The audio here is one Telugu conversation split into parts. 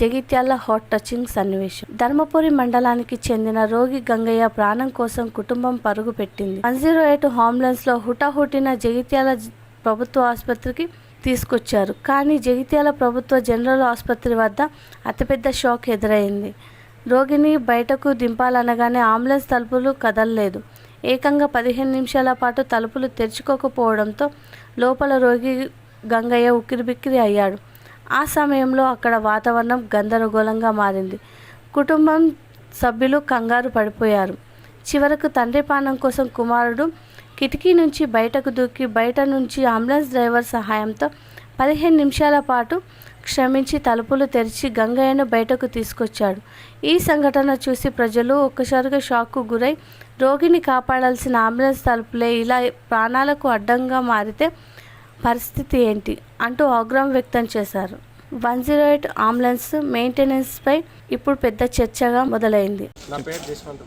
జగిత్యాల హాట్ టచింగ్ సన్నివేశం. ధర్మపురి మండలానికి చెందిన రోగి గంగయ్య ప్రాణం కోసం కుటుంబం పరుగు పెట్టింది. వన్ జీరో ఎయిట్ అంబులెన్స్లో హుటాహుటిన జగిత్యాల ప్రభుత్వ ఆసుపత్రికి తీసుకొచ్చారు. కానీ జగిత్యాల ప్రభుత్వ జనరల్ ఆసుపత్రి వద్ద అతిపెద్ద షాక్ ఎదురైంది. రోగిని బయటకు దింపాలనగానే అంబులెన్స్ తలుపులు కదలలేదు. ఏకంగా పదిహేను నిమిషాల పాటు తలుపులు తెరుచుకోకపోవడంతో లోపల రోగి గంగయ్య ఉక్కిరిబిక్కిరి అయ్యాడు. ఆ సమయంలో అక్కడ వాతావరణం గందరగోళంగా మారింది. కుటుంబం సభ్యులు కంగారు పడిపోయారు. చివరకు తండ్రి పానం కోసం కుమారుడు కిటికీ నుంచి బయటకు దూకి బయట నుంచి అంబులెన్స్ డ్రైవర్ సహాయంతో పదిహేను నిమిషాల పాటు క్షమించి తలుపులు తెరిచి గంగయ్యను బయటకు తీసుకొచ్చాడు. ఈ సంఘటన చూసి ప్రజలు ఒక్కసారిగా షాక్కు గురై రోగిని కాపాడాల్సిన అంబులెన్స్ తలుపులే ఇలా ప్రాణాలకు అడ్డంగా మారితే పరిస్థితి ఏంటి అంటూ ఆగ్రహం వ్యక్తం చేశారు. వన్ జీరో ఎయిట్ అంబులెన్స్ మెయింటెనెన్స్పై ఇప్పుడు పెద్ద చర్చగా మొదలైంది. నా పేరు జశ్వంత్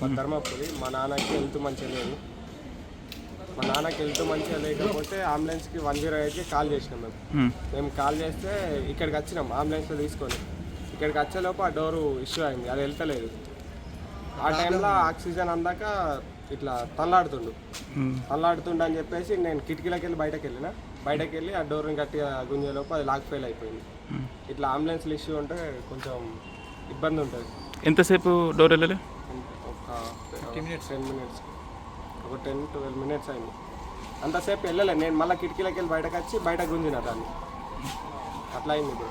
మా ధర్మపురి. మా నాన్నకి హెల్త్ మంచిగా లేదు. మా నాన్నకి హెల్త్ మంచిగా లేకపోతే అంబులెన్స్కి వన్ జీరో ఎయిట్కి కాల్ చేసినాం మేము. మేము కాల్ చేస్తే ఇక్కడికి వచ్చినాం. అంబులెన్స్లో తీసుకొని. ఇక్కడికి వచ్చేలోపు ఆ డోరు ఇష్యూ అయింది. అది వెళ్తలేదు. ఆ టైంలో ఆక్సిజన్ అందాక ఇట్లా తల్లాడుతుండు. తల్లాడుతుండు అని చెప్పేసి నేను కిటికీలోకి వెళ్ళి బయటకు వెళ్ళిన బయటకు వెళ్ళి ఆ డోర్ని గట్టిగా గుంజేలోపు అది లాక్ ఫెయిల్ అయిపోయింది. ఇట్లా అంబులెన్స్లు ఇష్యూ ఉంటే కొంచెం ఇబ్బంది ఉంటుంది. ఎంతసేపు డోర్ వెళ్ళలే? ఒక టెన్ మినిట్స్ టెన్ మినిట్స్. ఒక టెన్ ట్వెల్వ్ మినిట్స్ అయింది. అంతసేపు వెళ్ళలే. నేను మళ్ళీ కిటికీలోకి వెళ్ళి బయటకు వచ్చి బయట గుంజిన దాన్ని. అట్లా అయింది ఇది